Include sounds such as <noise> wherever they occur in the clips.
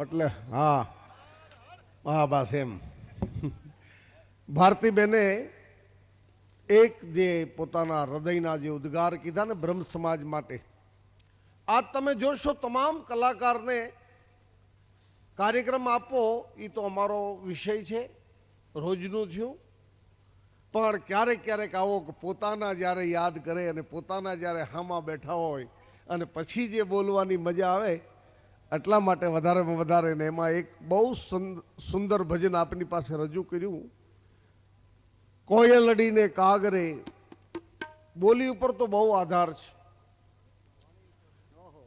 એટલે, હા હા બસ એમ. ભારતીબેને એક જે પોતાના હૃદયના જે ઉદ્ગાર કીધા ને બ્રહ્મ સમાજ માટે, આ તમે જોશો તમામ કલાકારને કાર્યક્રમ આપો એ તો અમારો વિષય છે, રોજનું થયું. પણ ક્યારેક ક્યારેક આવો પોતાના જ્યારે યાદ કરે અને પોતાના જ્યારે હામાં બેઠા હોય અને પછી જે બોલવાની મજા આવે એટલા માટે વધારેમાં વધારે ને એમાં એક બહુ સુંદ- સુંદર ભજન આપની પાસે રજૂ કર્યું. કોયલડીને કાગરે, બોલી ઉપર તો બહુ આધાર છે.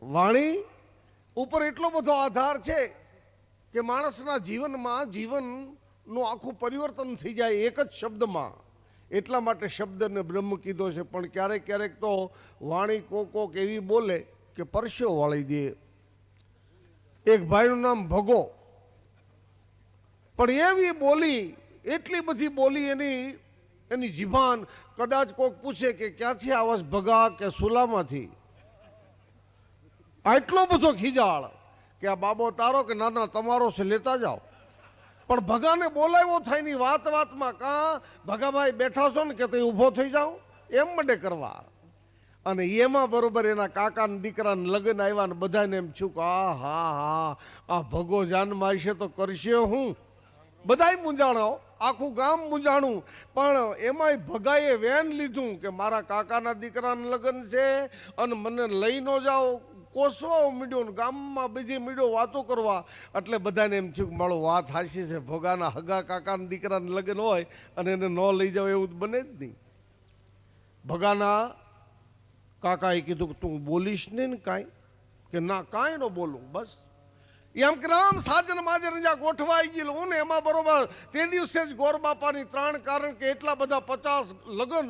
વાણી ઉપર એટલો બધો આધાર છે કે માણસના જીવનમાં જીવનનું આખું પરિવર્તન થઈ જાય એક જ શબ્દમાં. એટલા માટે શબ્દને બ્રહ્મ કીધો છે, પણ ક્યારેક ક્યારેક તો વાણી કોક કોક એવી બોલે કે પરસ્યો વાળી દે. એક ભાઈનું નામ ભગો. પણ એવી બોલી, એટલી બધી બોલી એની એની જીભાન કદાચ કોઈક પૂછે કે ક્યાંથી આવસ ભગા કે સુલામાંથી? આટલો બધો ખીજાળ કે આ બાબો તારો કે ના ના તમારો છે, લેતા જાઓ. પણ ભગાને બોલાવ્યો થાયની વાત વાતમાં કાં? ભગાભાઈ બેઠા છો ને કે તે ઊભો થઈ જાઓ? એમ મંડે કરવા. અને એમાં બરોબર એના કાકાના દીકરાને લગ્ન આવ્યા ને બધાને એમ છું કે, આ, હા હા, આ ભગો જાનમાં હશે તો કરશે હું. બધાય મૂંઝાણો આખું ગામ મૂંઝાણું. પણ એમાંય ભગાએ વેન લીધું કે, મારા કાકાના દીકરાને લગ્ન છે અને મને લઈ ન જાઓ. કોસવાઓ મીડ્યો ને ગામમાં બીજી મીડ્યો વાતો કરવા. એટલે બધાને એમ થયું કે, મારો વાત હાસી છે, ભગાના હગા કાકાના દીકરાના લગ્ન હોય અને એને ન લઈ જાવ એવું બને જ નહીં. ભગાના કાકાએ કીધું કે તું બોલીશ ને કાંઈ? કે ના, કાંઈ ન બોલું, બસ. એમ કે રામ સાજન માજન જ્યાં ગોઠવાઈ ગયેલું હું ને એમાં બરોબર તે દિવસે જ ગોર બાપાની ત્રાણ કારણ કે એટલા બધા પચાસ લગ્ન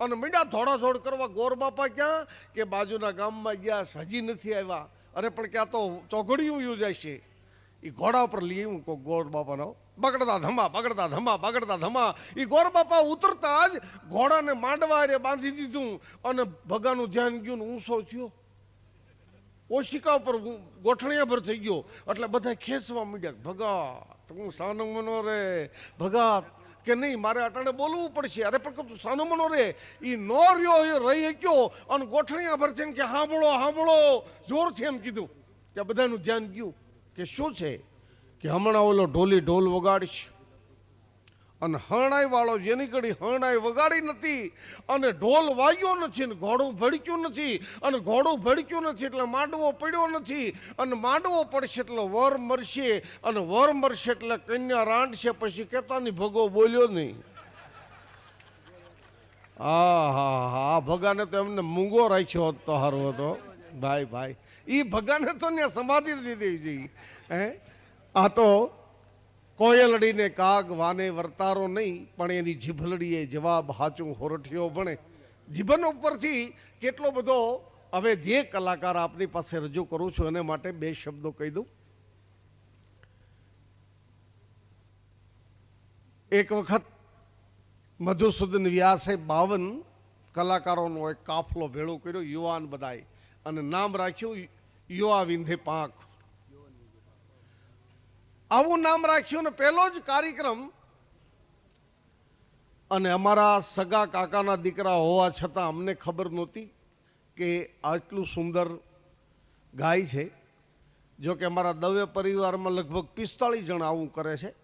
અને મીંડા ધોડાધોડ કરવા ગોર બાપા ક્યાં? કે બાજુના ગામમાં ગયા હજી નથી આવ્યા. અરે પણ ક્યાં તો ચોઘડિયું યોજાય છે. એ ઘોડા ઉપર લઈ કોઈ ગોર બાપાનો બગડતા ધમા બગડતા ધમા બગડતા ધમા. એ ગોરબાપા ઉતરતા જ ઘોડાને માંડવા રે બાંધી દીધું અને ભગાનું ધ્યાન ગયું ને ઊંસો થયો. ઓશિકા ઉપર ગોઠણિયા પર થઈ ગયો. એટલે બધા ખેંચવા માંડ્યા ભગા તું સાનો મનો રે ભગા કે નહીં, મારે અટાણે બોલવું પડશે. અરે, પણ તું સાનો મનો રે એ નો રહ્યો, એ રહી ગયો અને ગોઠણિયા પર થઈને કે, હાંભળો હાંભળો. જોરથી એમ કીધું. કે બધાનું ધ્યાન ગયું કે શું છે? કે હમણાં ઓલો ઢોલી ઢોલ વગાડશે. અને હરણાઈ વાળો જેની કડી હરણાઈ વગાડી નથી અને ઢોલ વાગ્યો નથી ને ઘોડું ભડક્યું નથી અને ઘોડું ભડક્યું નથી એટલે માંડવો પડ્યો નથી અને માંડવો પડશે એટલે વર મરશે અને વર મરશે એટલે કન્યા રાંડશે પછી કેતાની ભગો બોલ્યો નહીં. હા હા હા ભગાને તો એમને મૂંગો રાખ્યો હતો હારો હતો. ભાઈ ભાઈ એ ભગાને તો ત્યાં સમાધિ દીધી હે? આ તો કોયલડીને કાગ, વાને વર્તારો નહીં, પણ એની જીભલડીએ જવાબ હાચું હોરઠિયો ભણે. જીભન ઉપરથી કેટલો બધો, હવે જે કલાકાર આપની પાસે રજૂ કરું છું એને માટે બે શબ્દો કહી દઉં. એક વખત મધુસૂદન વ્યાસે બાવન કલાકારોનો એક કાફલો ભેળો કર્યો, યુવાન બધાએ, અને નામ રાખ્યું યુવા વિંધે પાંખ. આવું નામ રાખ્યું ને પહેલો જ કાર્યક્રમ. અને અમારા સગા કાકાના દીકરા હોવા છતાં અમને ખબર નહોતી કે આટલું સુંદર ગાય છે. જો કે અમારા દવે પરિવારમાં લગભગ પિસ્તાળીસ જણ આવું કરે છે.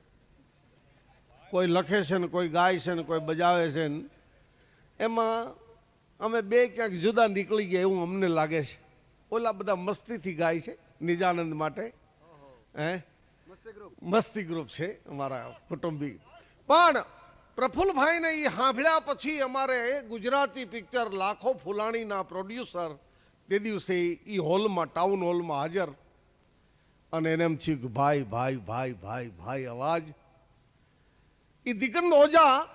કોઈ લખે છે ને કોઈ ગાય છે ને કોઈ બજાવે છે ને. એમાં અમે બે ક્યાંક જુદા નીકળી ગયા એવું અમને લાગે છે. ઓલા બધા મસ્તીથી ગાય છે નિજાનંદ માટે. હે? મસ્તી ગ્રુપ છે અમારા કુટુંબી. પણ પ્રફુલ્લભાઈને એ સાંભળ્યા પછી અમારે ગુજરાતી પિક્ચર લાખો ફુલાણીના પ્રોડ્યુસર તે દિવસે એ હોલમાં, ટાઉન હોલમાં હાજર. અને એને એમ થયું કે ભાઈ ભાઈ ભાઈ ભાઈ ભાઈ, અવાજ. એ દીકરનો ઓજા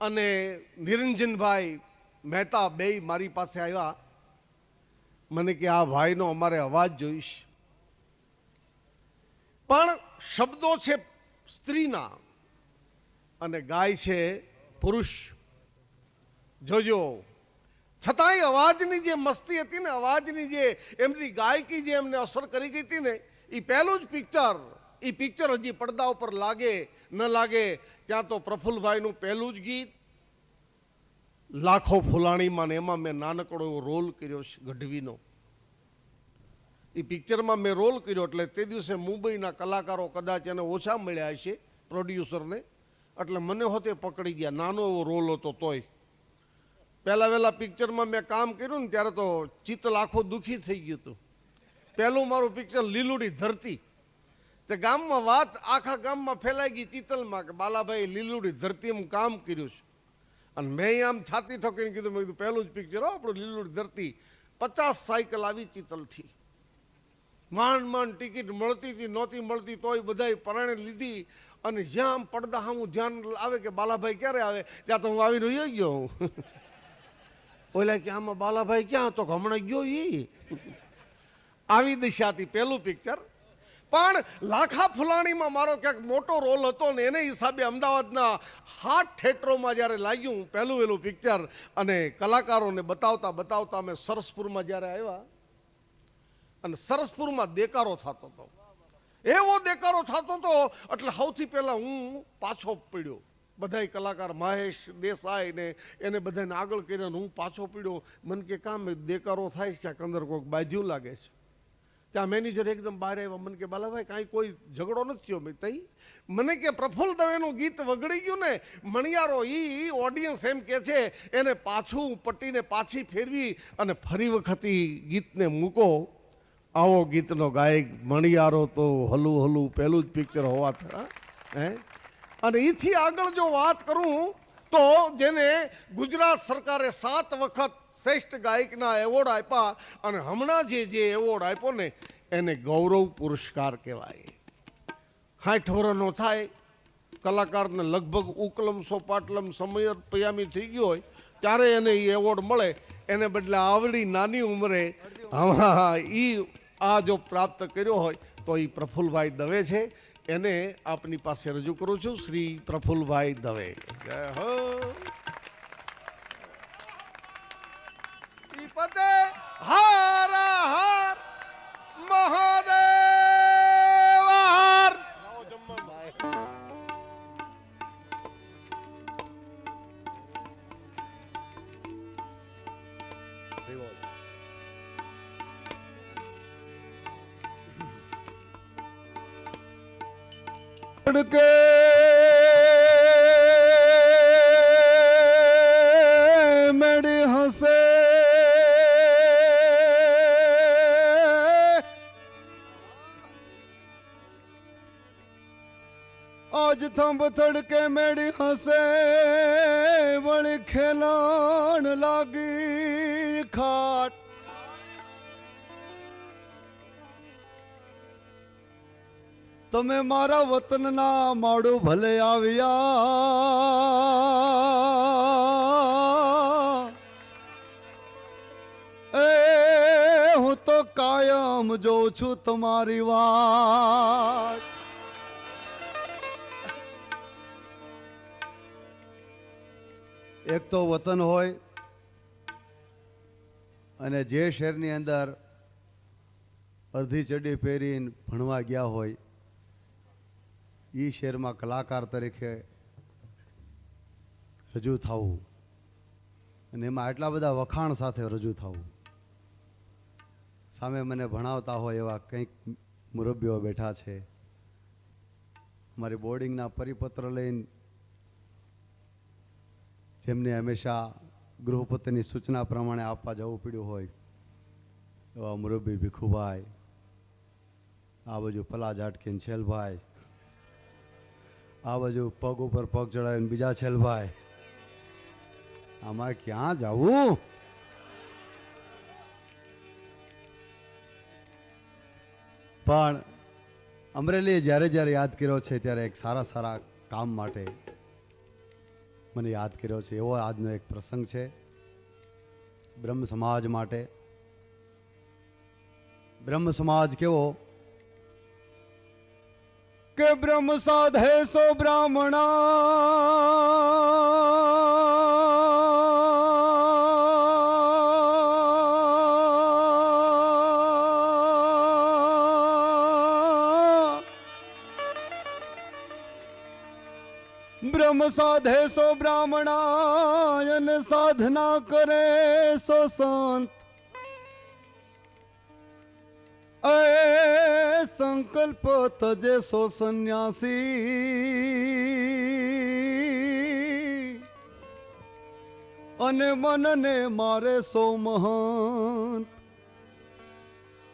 અને નિરંજનભાઈ મહેતા બે મારી પાસે આવ્યા. મને કે આ ભાઈનો અમારે અવાજ જોઈશ. પણ શબ્દો છે સ્ત્રીના અને ગાય છે પુરુષ. જોજો, છતાંય અવાજની જે મસ્તી હતી ને, અવાજની જે એમની ગાયકી જે એમને અસર કરી ગઈ હતી ને એ પહેલું જ પિક્ચર એ પિક્ચર હજી પડદા ઉપર લાગે, ન લાગે, ત્યાં તો પ્રફુલ્લભાઈનું પહેલું જ ગીત, લાખો ફુલાણીમાં ને એમાં મેં નાનકડો રોલ કર્યો છે ગઢવીનો. એ પિક્ચરમાં મેં રોલ કર્યો એટલે તે દિવસે મુંબઈના કલાકારો કદાચ એને ઓછા મળ્યા હશે પ્રોડ્યુસરને એટલે મને હોતે પકડી ગયા, નાનો એવો રોલ હતો તોય. પહેલાં વહેલા પિક્ચરમાં મેં કામ કર્યું ને ત્યારે તો ચિત્ત આખો દુઃખી થઈ ગયું હતું. પહેલું મારું પિક્ચર લીલુડી ધરતી. તે ગામમાં વાત આખા ગામમાં ફેલાઈ ગઈ ચિતલમાં કે બાલાભાઈ લીલુડી ધરતી એમ કામ કર્યું છે. અને મેં આમ છાતી ઠોકીને કીધું, મેં કીધું, પહેલું જ પિક્ચર હો, આપણું લીલુડી ધરતી. પચાસ સાયકલ આવી ચિતલથી માંડ માંડ ટિકિટ મળતી હતી, નહોતી મળતી, તોય બધાય પરાણે લીધી. અને જ્યાં પડદા પડદા હું ધ્યાન આવે કે બાલાભાઈ ક્યારે આવે, ત્યાં તો હું આવીને રહ્યો ગયો હું. <laughs> ઓલા કે આમાં બાલાભાઈ ક્યાં તો હમણાં ગયો એ આવી દિશાથી પહેલું પિક્ચર પણ લાખા ફુલાણીમાં મારો ક્યાંક મોટો રોલ હતો ને એને હિસાબે અમદાવાદના હાથ થિયેટરોમાં જ્યારે લાગ્યું પહેલું વહેલું પિક્ચર અને કલાકારોને બતાવતા બતાવતા અમે સરસપુરમાં જ્યારે આવ્યા અને સરસપુરમાં દેકારો થતો હતો. એવો દેકારો થતો હતો, એટલે સૌથી પહેલાં હું પાછો પડ્યો. બધાય કલાકાર મહેશ દેસાઈ ને એને બધાને આગળ કરીને હું પાછો પીડ્યો. મને કે, કામ દેકારો થાય છે, ક્યાંક અંદર કોઈક બાજુ લાગે છે. ત્યાં મેનેજર એકદમ બહાર આવ્યા. મને કે, બાલાભાઈ, કાંઈ કોઈ ઝઘડો નથી થયો? મેં તઈ મને કે, પ્રફુલ્લ દવેનું ગીત વગડી ગયું ને, મણિયારો એ ઓડિયન્સ એમ કે છે, એને પાછું પટ્ટીને પાછી ફેરવી અને ફરી વખત ગીતને મૂકો. આવો ગીતનો ગાયક મણિયારો તો હલું હલું પહેલું જ પિક્ચર હોવા થયા હે? અને એથી આગળ જો વાત કરું, તો જેને ગુજરાત સરકારે સાત વખત શ્રેષ્ઠ ગાયકના એવોર્ડ આપ્યા અને હમણાં જે જે એવોર્ડ આપ્યો ને, એને ગૌરવ પુરસ્કાર કહેવાય. સાઠ વર્ષનો થાય, કલાકારને લગભગ ઉકલમ સોપાટલમ સમય પયામી થઈ ગયો હોય, ત્યારે એને એ એવોર્ડ મળે. એને બદલે આવડી નાની ઉંમરે હા એ આ જો પ્રાપ્ત કર્યો હોય, તો એ પ્રફુલભાઈ દવે છે. એને આપની પાસે રજૂ કરું છું. શ્રી પ્રફુલભાઈ દવે. જય હો. હાર હાર કે મેડી હસે આજ થંભ થડકે મેડી હસે વળી ખેલાણ લાગી ખાટ તમે મારા વતનના માડું ભલે આવ્યા. એ, હું તો કાયમ જોઉં છું તમારી વાત. એક તો વતન હોય અને જે શહેરની અંદર અડધી ચડી પહેરીને ભણવા ગયા હોય એ શહેરમાં કલાકાર તરીકે રજૂ થવું. અને એમાં એટલા બધા વખાણ સાથે રજૂ થવું. સામે મને ભણાવતા હોય એવા કંઈક મુરબ્બીઓ બેઠા છે. મારી બોર્ડિંગના પરિપત્ર લઈને જેમને હંમેશા ગૃહપતિની સૂચના પ્રમાણે આપવા જવું પડ્યું હોય, એવા મુરબ્બી ભીખુભાઈ, આ બાજુ પલા ઝાટકીન છેલભાઈ આ બાજુ પગ ઉપર પગ ચડાવીને બીજા છેલભાઈ. આમાં ક્યાં જવું? પણ અમરેલીએ જ્યારે જ્યારે યાદ કર્યો છે ત્યારે એક સારા સારા કામ માટે મને યાદ કર્યો છે. એવો આજનો એક પ્રસંગ છે. બ્રહ્મ સમાજ માટે. બ્રહ્મ સમાજ કેવો? કે બ્રહ્મ સાધે સો બ્રહ્મ સાધે સો બ્રાહ્મણાયન સાધના કરે સો સંત. સંકલ્પ તજે સો સંન્યાસી. અને મનને મારે સો મહંત.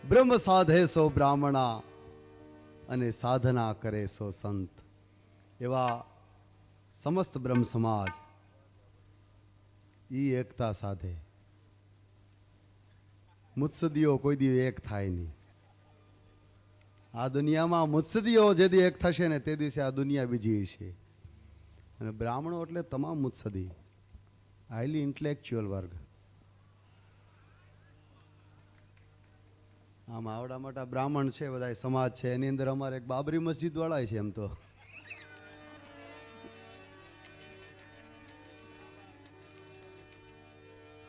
બ્રહ્મ સાધે સો બ્રાહ્મણા અને સાધના કરે સો સંત. એવા સમસ્ત બ્રહ્મ સમાજ ઈ એકતા સાધે. મુત્સદીઓ કોઈ દી એક થાય નહીં. આ દુનિયામાં મુત્સદીઓ જે દી એક થશે ને તે દિવસે આ દુનિયા બીજી છે અને બ્રાહ્મણો એટલે તમામ મુત્સદી હાઈલી ઇન્ટેલેક્ચ્યુઅલ વર્ગ. આમ આવડા મોટા બ્રાહ્મણ છે બધા સમાજ છે. એની અંદર અમારે એક બાબરી મસ્જિદ વાળા છે એમ તો.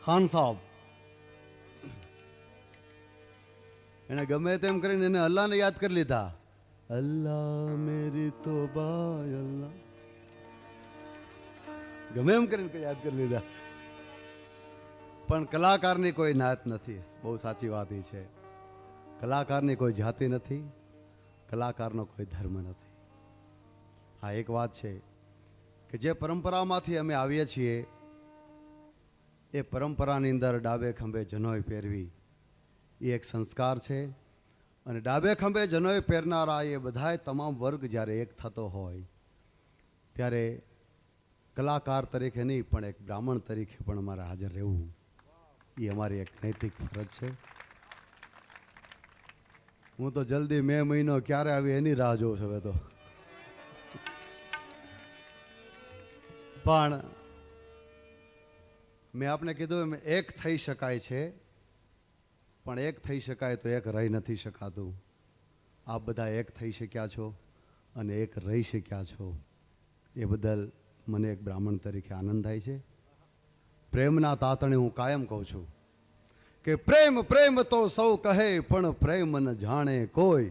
ખાન સાહેબ એને ગમે તેમ કરીને એને અલ્લાહને યાદ કરી લીધા. અલ્લાહ મેરી તો બાય અલ્લાહ. ગમે એમ કરીને યાદ કરી લીધા. પણ કલાકારની કોઈ નાત નથી. બહુ સાચી વાત એ છે. કલાકારની કોઈ જાતિ નથી. કલાકારનો કોઈ ધર્મ નથી. આ એક વાત છે કે જે પરંપરામાંથી અમે આવીએ છીએ, એ પરંપરાની અંદર ડાબે ખંભે જનોય પહેરવી એ એક સંસ્કાર છે. અને ડાબે ખંભે જનોય પહેરનારા એ બધાય તમામ વર્ગ જ્યારે એક થતો હોય, ત્યારે કલાકાર તરીકે નહીં, પણ એક બ્રાહ્મણ તરીકે પણ અમારે હાજર રહેવું એ અમારી એક નૈતિક ફરજ છે. હું તો જલ્દી મે મહિનો ક્યારે આવી એની રાહ જોઉં છું હવે તો. પણ મેં આપને કીધું એમ, એક થઈ શકાય છે પણ એક થઈ શકાય તો એક રહી નથી શકાતું. આપ બધા એક થઈ શક્યા છો અને એક રહી શક્યા છો. એ બદલ મને એક બ્રાહ્મણ તરીકે આનંદ થાય છે. પ્રેમના તાતણે હું કાયમ કહું છું કે પ્રેમ પ્રેમ તો સૌ કહે, પણ પ્રેમ ન જાણે કોઈ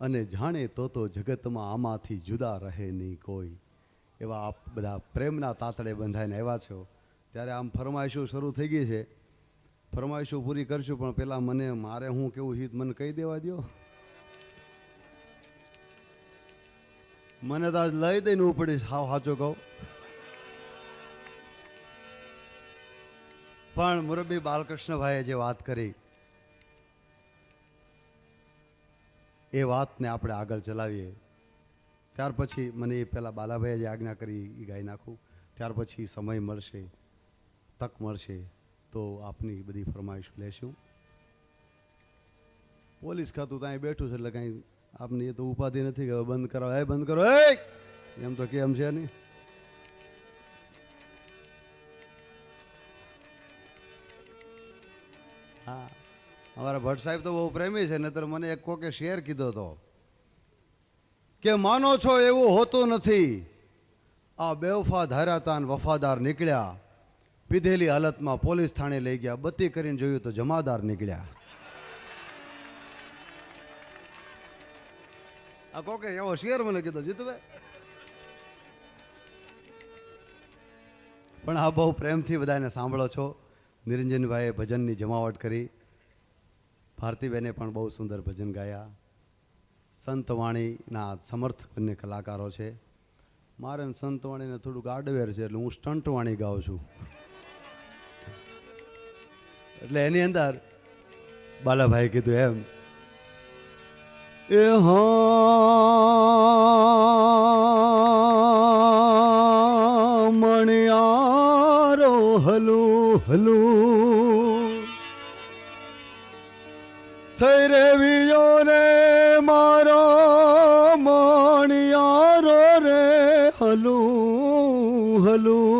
અને જાણે તો તો જગતમાં આમાંથી જુદા રહે નહીં કોઈ. એવા આપ બધા પ્રેમના તાતડે બંધાઈને આવ્યા છો. ત્યારે આમ ફરમાઈશો શરૂ થઈ ગઈ છે. ફરમાઈશો પૂરી કરશું, પણ પેલા મને, મારે હું કેવું હિત, મને કહી દેવા દો મને તો લઈ દઈને ઉપડી હાવ સાચો કહું. પણ મુરબી બાલકૃષ્ણભાઈએ જે વાત કરી, એ વાતને આપણે આગળ ચલાવીએ. ત્યાર પછી મને એ પહેલાં બાલાભાઈએ જે આજ્ઞા કરી એ ગાઈ નાખું. ત્યાર પછી સમય મળશે, તક મળશે. તો આપની બધી ફરમાઈશ લેશું. પોલીસ ખાતું ત્યાં બેઠું છે એટલે કાંઈ આપને એ તો ઉપાધિ નથી કે બંધ કરો એ બંધ કરો. એ એમ તો કેમ છે નહીં? હા, અમારા ભટ્ટ સાહેબ તો બહુ પ્રેમી છે, નહીતર મને એક કોકે શેર કીધો હતો કે માનો છો એવું હોતું નથી. આ બેવફા ધાર્યા તાન વફાદાર નીકળ્યા. પીધેલી હાલતમાં પોલીસ થાણે લઈ ગયા. બત્તી કરીને જોયું તો જમાદાર નીકળ્યા. આ કોકે એવો શેર મને કીધો જીતુભાઈ પણ આ બહુ પ્રેમથી બધાને સાંભળો છો. નિરંજનભાઈએ ભજનની જમાવટ કરી. ભારતીબેને પણ બહુ સુંદર ભજન ગાયા. સંતવાણીના સમર્થ બંને કલાકારો છે. મારે સંતવાણીને થોડુંક આડવેર છે, એટલે હું સ્ટંટવાણી ગાઉં છું. એટલે એની અંદર બાલાભાઈ કીધું એમ, એ હા, મણિયારો હલુ હલુ, થઈ રે વિયો રે મારો મણિયારો રે હલુ હલુ.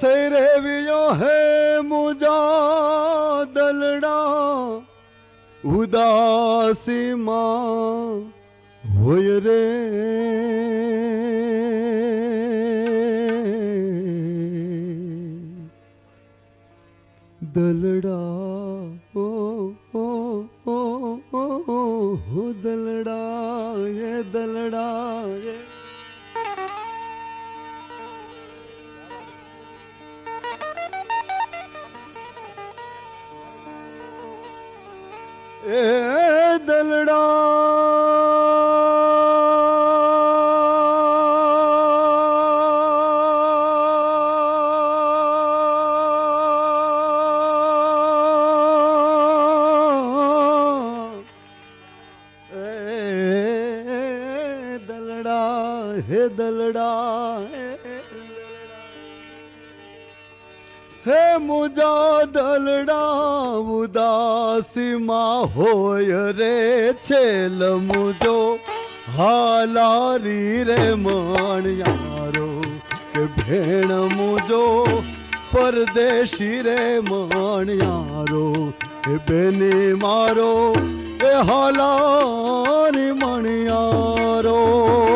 થઈ રે વિયો હે મુજા દલડા ઉદાસીમાં હોય રે. દલડા ઓ ઓ ઓ ઓ, દલડા, એ દલડા, એ એ દલડા. હે દલડા. હે મુજા દલડા ઉદાસીમાં હોય રે છેલ મુજો. હાલારી રે માણિયારો કે ભેણ મુજો. પરદેશી રે માણિયારો એ બેની મારો. એ હાલારી મણિયારો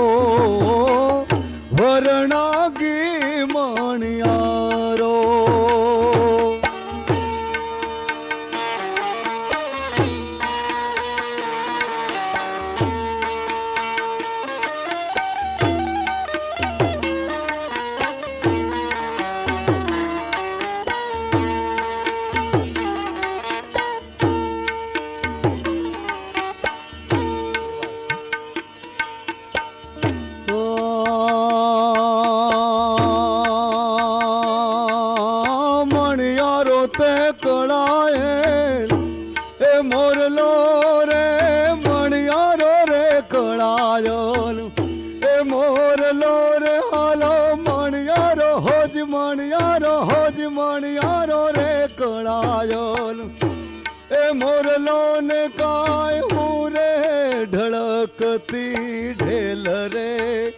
ઢળકતી ઢેલ રે,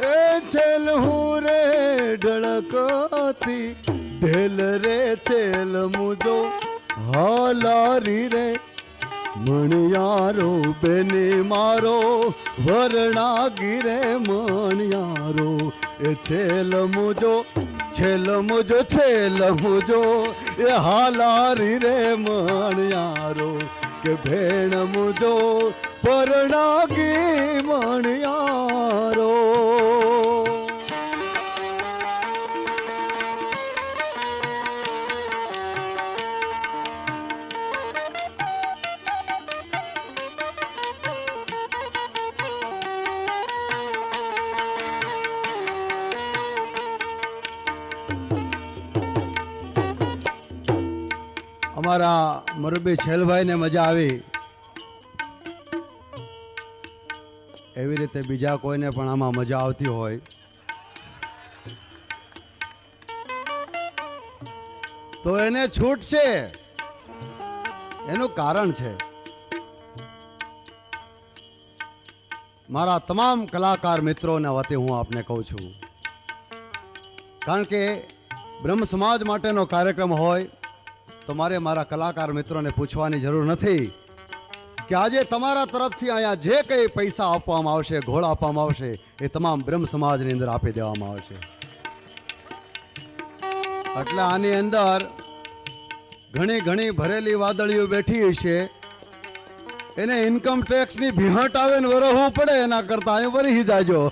એ છેલ હું રે ઢળકતી ઢેલ રે છેલ મુજો હાલારી રે, મણિયારો બેને મારો વરણા ગીરે મણિયારો, એ છેલ મુજો છેલ મુજો છેલ મુજો, એ હાલારી રે, મણિયારો કે ભેણ મુજો પરણાગી મણિયારો. અમારા મરબી છેલભાઈને મજા આવી. એવી રીતે બીજા કોઈને પણ આમાં મજા આવતી હોય. તો એને છૂટ છે. એનું કારણ છે. મારા તમામ કલાકાર મિત્રોના વતી હું આપને કહું છું. કારણ કે બ્રહ્મ સમાજ માટેનો કાર્યક્રમ હોય તો મારે મારા કલાકાર મિત્રોને પૂછવાની જરૂર નથી કે આજે તમારા તરફથી અહીંયા જે કંઈ પૈસા આપવામાં આવશે ઘોળ આપવામાં આવશે, એ તમામ બ્રહ્મ સમાજની અંદર આપી દેવામાં આવશે. એટલે આની અંદર ઘણી ઘણી ભરેલી વાદળીઓ બેઠી છે. એને ઇન્કમ ટેક્સની ભીહટ આવે ને વરહવું પડે, એના કરતા અહીં વરી જાજો.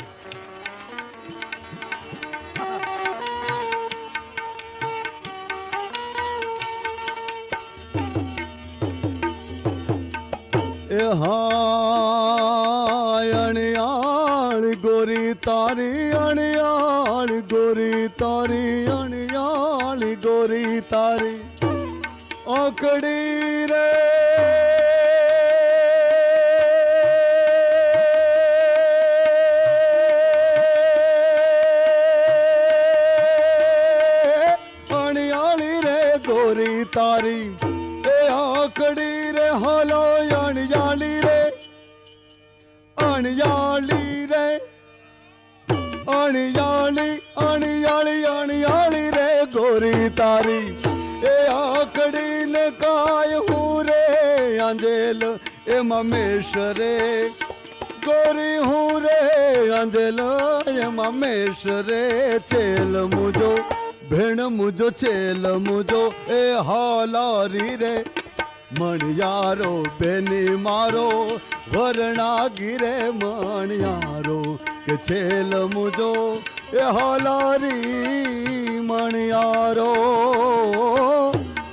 અણિયાળી આણી આણી રે ગોરી તારી. એ આકડી ને કાય હું રે, આંજેલ, એ મમેશ રે. ગોરી હું રે, આંજેલ, એ મમેશ રે. છેલ મુજો, ભેણ મુજો, છેલ મુજો, એ હાલારી રે. મણિયારો, બેની મારો વરણા ગીરે મણિયારો કે છેલ મુજો એ હાલારી મણિયારો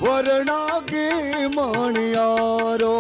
વરણાગી મણિયારો.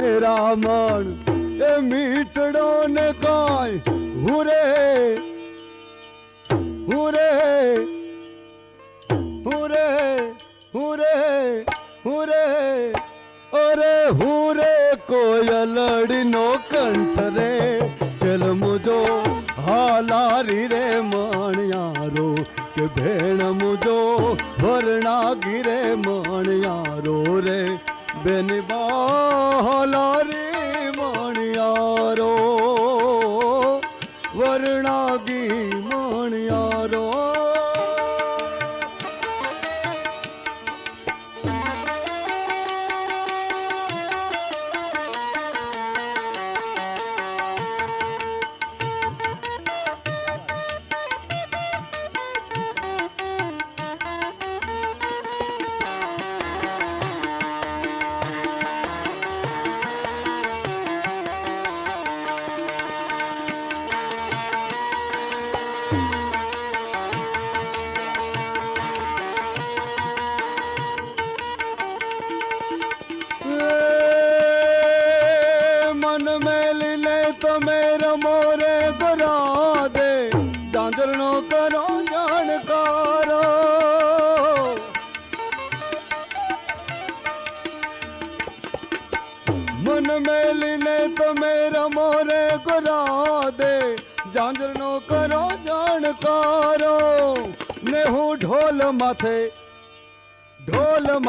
મેરા મણ એ મીટડો ને કાય હુરે હુરે હુરે હુરે હુરે અરે હુરે કોયલડી નો કંઠ રે ચલ મુજો હાલારી રે મણિયારો કે ભેણ મુજો ભરણા ગીરે મણિયારો રે বেনিবহলরে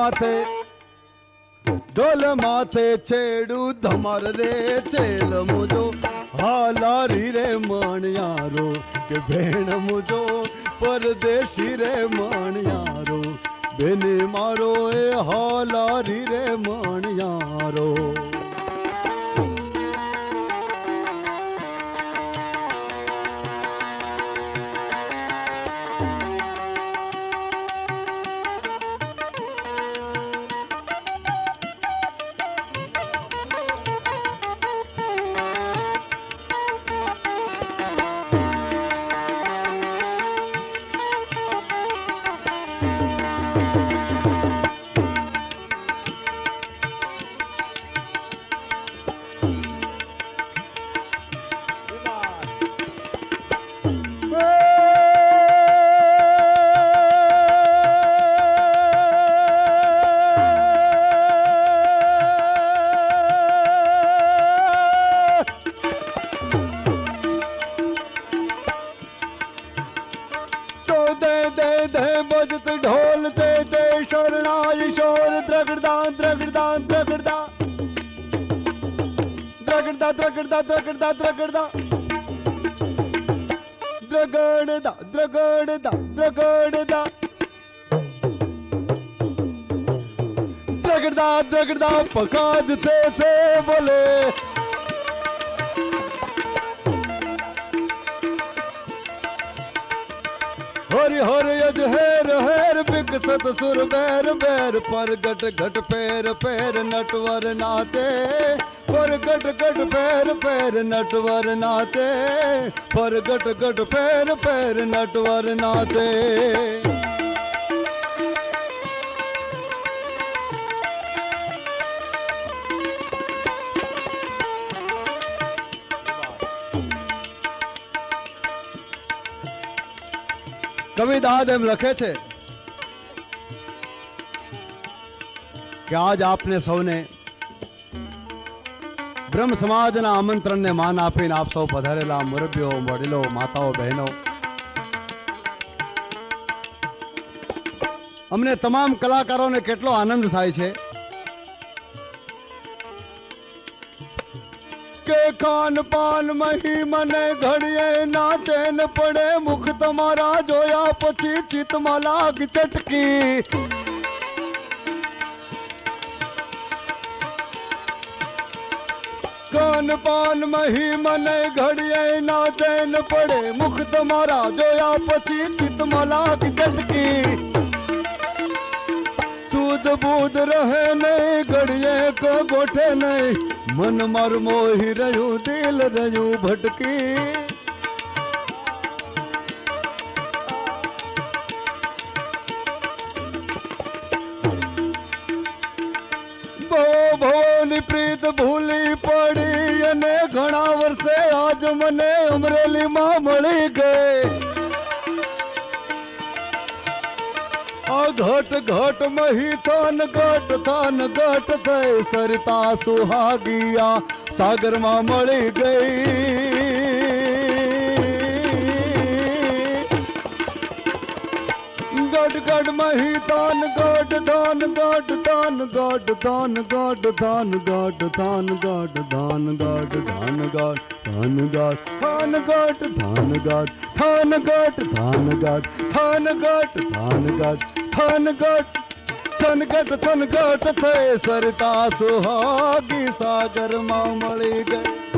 માથે, ઢોલ માથે છેડું ધમર રે છેલ મુજો, હાલારી રે માણિયારો, કે ભેણ મુજો, પરદેશી રે માણિયારો, બેને મારો એ હાલારી રે મણિયારો. पका देते थे बोले। हरि हर यज हेर हेर विकसत सुर बैर बैर पर गट घट पैर पैर, नटवर नाचे। पर गट गट पैर पैर, नटवर नाचे। पर गट गट पैर पैर, नटवर नाचे। કવિ એમ લખે છે કે આજ આપને સૌને બ્રહ્મ સમાજના આમંત્રણને માન આપીને આપ સૌ પધારેલા મુરબ્બીઓ વડીલો માતાઓ, બહેનો. અમને તમામ કલાકારોને કેટલો આનંદ થાય છે. पड़े कान पान मही मने घड़िए ना चैन पड़े। मुख तुम्हारा जोया पची चित मलाग चटकी। कान पान मही मने घड़िए ना चैन पड़े। मुख तुम्हारा जोया पची चित मलाग चटकी। બૂદ રહે નહીં ઘડીએ કો ગોઠે નહીં મન માર મોહી રહ્યું દિલ રહ્યું ભટકી ભવો ભવોની પ્રીત ભૂલી પડી અને ઘણા વર્ષે આજ મને અમરેલીમાં મળી ગઈ ઘટ ઘટ મહી થાન ઘટ થાન ઘટ થઈ સરતા સુહાગિયા સાગરમાં મળી ગઈ. God, God, Mahi, Don, God, Don, God, Don, God, Don, God, Don, God, Don, God, Don, God, Don, God, Don, God, Don, God, Don, God, Don, God, Don, God, Don, God, Don, God, Don, God, तन गट तन गट थे सरिता सुहागी सागर मामली गए